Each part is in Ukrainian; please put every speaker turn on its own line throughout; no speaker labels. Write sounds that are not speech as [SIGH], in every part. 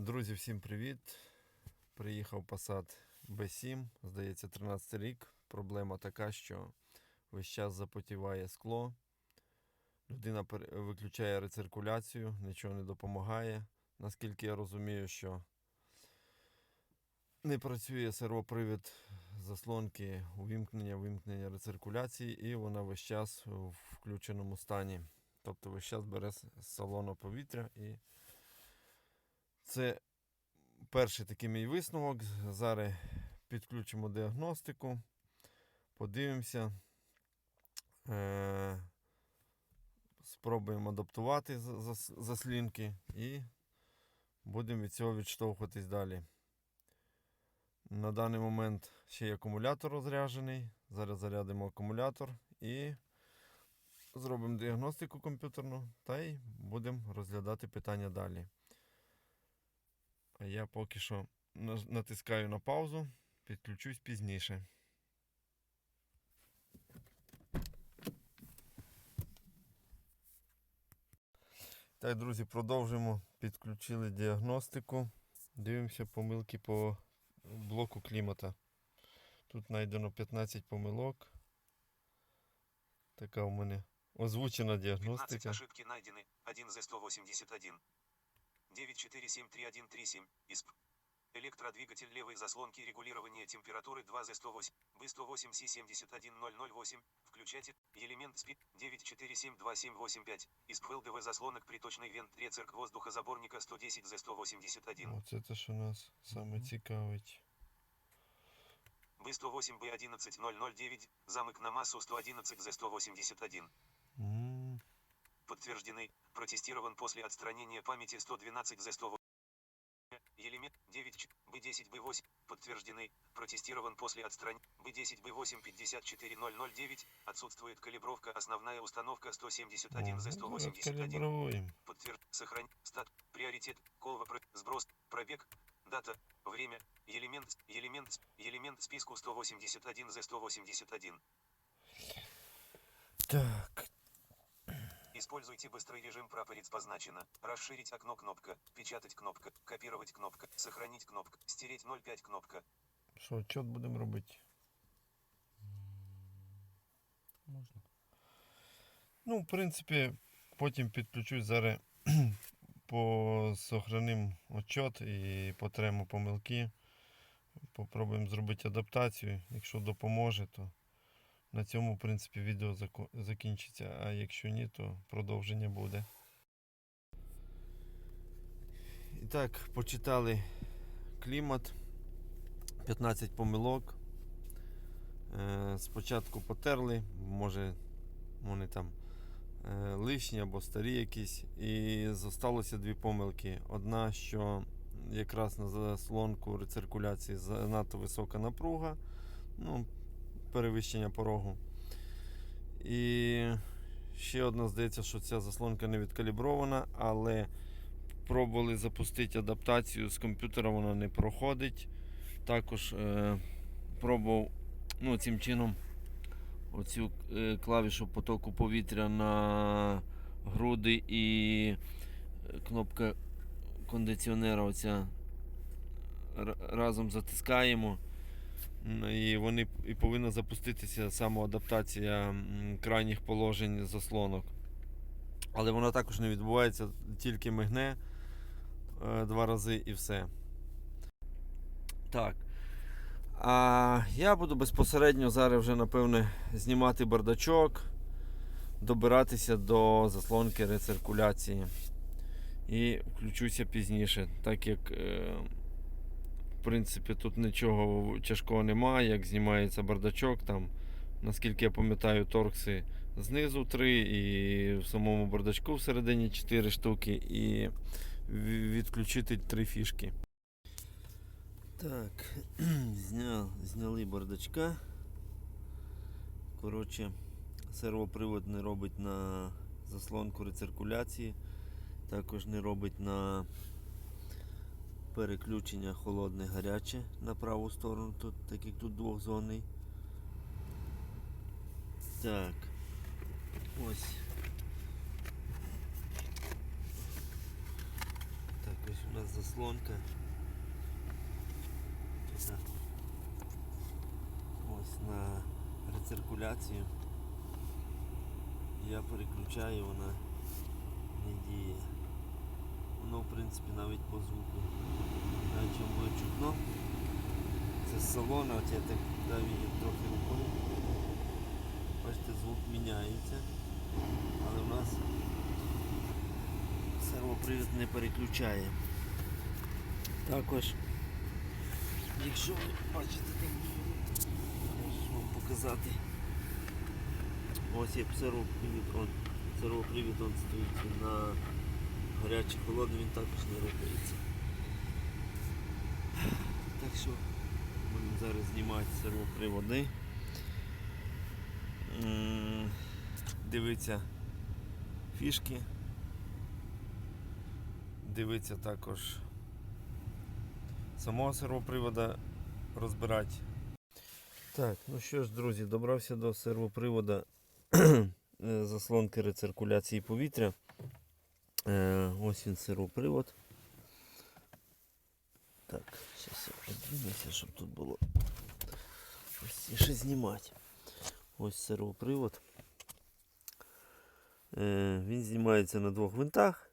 Друзі, всім привіт! Приїхав Passat B7, здається, 13 рік. Проблема така, що весь час запотіває скло. Людина виключає рециркуляцію, нічого не допомагає. Наскільки я розумію, що не працює сервопривід заслонки увімкнення, вимкнення рециркуляції, і вона весь час в включеному стані. Тобто весь час бере з салону повітря і це перший такий мій висновок. Зараз підключимо діагностику, подивимося. Е- спробуємо адаптувати заслінки і будемо від цього відштовхуватись далі. На даний момент ще є акумулятор розряджений. Зараз зарядимо акумулятор і зробимо діагностику комп'ютерну та й будемо розглядати питання далі. А я поки що натискаю на паузу, підключусь пізніше. Так, друзі, продовжуємо. Підключили діагностику. Дивимося помилки по блоку клімата. Тут знайдено 15 помилок. Така у мене озвучена діагностика.
15
діагностика.
ошибки найдены. 1 Z181. 9473137, ИСП. Электродвигатель левой заслонки регулирования температуры 2Z108, B108C71008, включатель, элемент СПИ, 9472785, ИСП ЛДВ заслонок приточный вент рецерк воздухозаборника 110Z181. Вот
это ж у нас самое
цікавое. B108B11009, замык на массу
111Z181.
Подтверждены. Протестирован после отстранения памяти 112 за 100. Елемент 9 B10 B8. Подтверждены. Протестирован после отстранения B10 B8 54009. Отсутствует калибровка. Основная установка 171 за
ну,
181.
Откалібруємо.
Подтверд. Сохрань. Стат. Приоритет. Колва. Про. Сброс. Пробег. Дата. Время. Элемент. Элемент. Элемент списку 181 за 181.
Так,
Используйте быстрый режим прапорец позначено. Расширить окно кнопка. Печатать кнопка. Копировать кнопка. Сохранить кнопка. Стереть 05 кнопка.
що, отчет будемо робити?
Можна.
Ну, в принципі, потім підключусь зараз [CLEARS THROAT] по сохраним отчет і потремо помилки. Попробуємо зробити адаптацію. Якщо допоможе, то на цьому, в принципі, відео закінчиться. А якщо ні, то продовження буде. І так, почитали клімат. 15 помилок. Е, Спочатку потерли, може вони там е, лишні або старі якісь. І зосталося дві помилки. Одна, що якраз на заслонку рециркуляції занадто висока напруга, ну, перевищення порогу. І ще одна, здається, що ця заслонка не відкалібрована, але пробували запустити адаптацію з комп'ютера, вона не проходить. Також е, пробував ну, цим чином оцю е, клавішу потоку повітря на груди і е, кнопка кондиціонера оця разом затискаємо. І вони і повинна запуститися самоадаптація крайніх положень заслонок. Але вона також не відбувається, тільки мигне е, два рази і все. Так. А я буду безпосередньо зараз вже, напевне, знімати бардачок, добиратися до заслонки рециркуляції. І включуся пізніше, так як, е, в принципі, тут нічого тяжкого немає, як знімається бардачок. Там, наскільки я пам'ятаю, торкси знизу 3 і в самому бардачку всередині 4 штуки, і відключити 3 фішки. Так, [CLEARS THROAT] зняв, зняли бардачка. Коротше, сервопривод не робить на заслонку рециркуляції, також не робить на переключення холодне гаряче на праву сторону, тут, так як тут двохзонний. Так. Ось. Так, ось у нас заслонка. Ось на рециркуляцію. Я переключаю, вона не діє. Воно в принципі навіть по звуку. Навіть чому буде чутно. Це з салона, от я так дав її трохи рукою. Бачите, звук міняється. Але в нас сервопривід не переключає. Також, якщо ви бачите там, можу вам показати. Ось є сервопривід, он, сервопривід он стоїть на гарячий холодний, він також не рухається. Так що будемо зараз знімати сервоприводи. Дивиться фішки. Дивиться також самого сервопривода розбирати. Так, ну що ж, друзі, добрався до сервопривода [CLEARS THROAT] е, заслонки рециркуляції повітря. Е, Ось він сервопривод. Так, зараз я подивлюся, щоб тут було простіше знімати. Ось сервопривод. Е, Він знімається на двох винтах.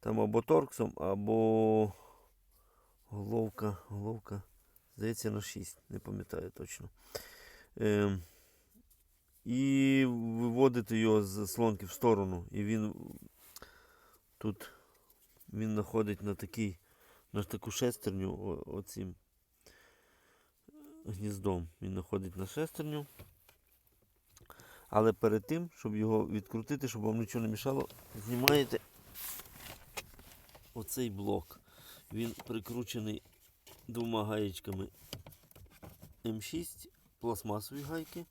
Там або торксом, або головка, головка, здається, на 6, не пам'ятаю точно. Е, і виводити його з заслонки в сторону. І він тут він знаходить на такий, на таку шестерню о- оцім гніздом. Він знаходить на шестерню. Але перед тим, щоб його відкрутити, щоб вам нічого не мішало, знімаєте оцей блок. Він прикручений двома гаєчками М6, пластмасові гайки.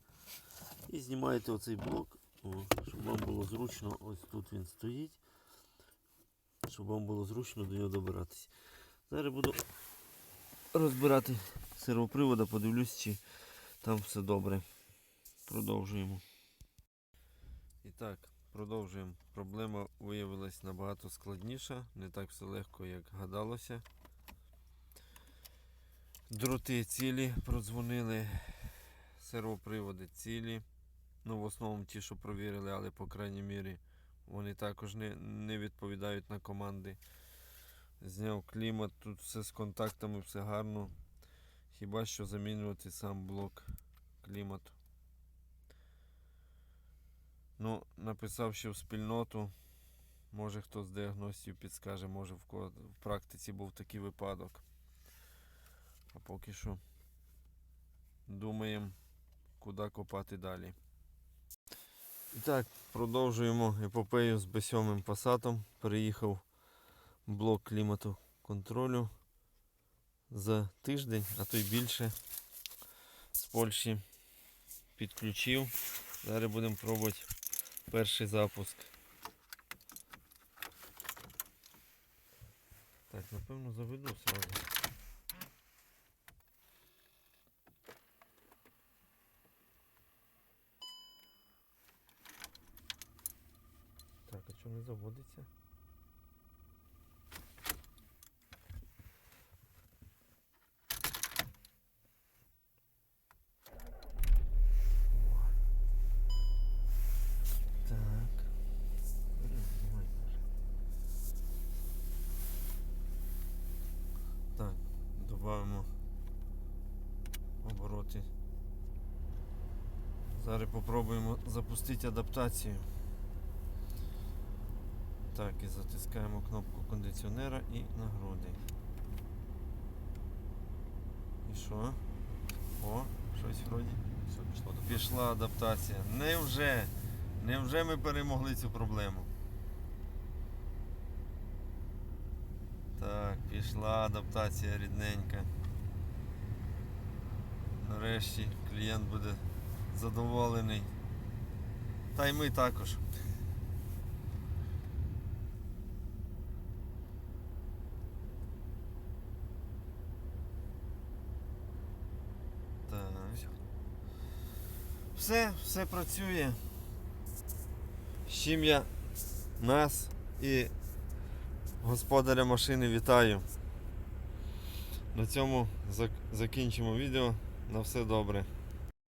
І знімаєте оцей блок, щоб вам було зручно, ось тут він стоїть, щоб вам було зручно до нього добиратися. Зараз буду розбирати сервопривода, подивлюсь, чи там все добре. Продовжуємо. І так, продовжуємо. Проблема виявилась набагато складніша, не так все легко, як гадалося. Дроти цілі продзвонили, сервоприводи цілі. Ну, в основному ті, що провірили, але по крайній мірі вони також не, не відповідають на команди. Зняв клімат, тут все з контактами, все гарно. Хіба що замінювати сам блок клімату. Ну, написав ще в спільноту. Може хто з діагностів підскаже, може в в практиці був такий випадок. А поки що думаємо, куди копати далі. І так, продовжуємо епопею з B7 пасатом. Переїхав блок клімату контролю за тиждень, а то й більше з Польщі підключив. Зараз будемо пробувати перший запуск. Так, напевно заведу сразу. Так, а чому не заводиться? Додамо обороти. Зараз попробуємо запустити адаптацію. Так, і затискаємо кнопку кондиціонера і на груди. І що? О, щось вроді.
Все, пішло до
Пішла адаптація. Невже? Невже ми перемогли цю проблему? Так, пішла адаптація рідненька. Нарешті клієнт буде задоволений. Та й ми також. Так. Все, все працює. З нас і Господаря машини вітаю. На цьому закінчимо відео. На все добре.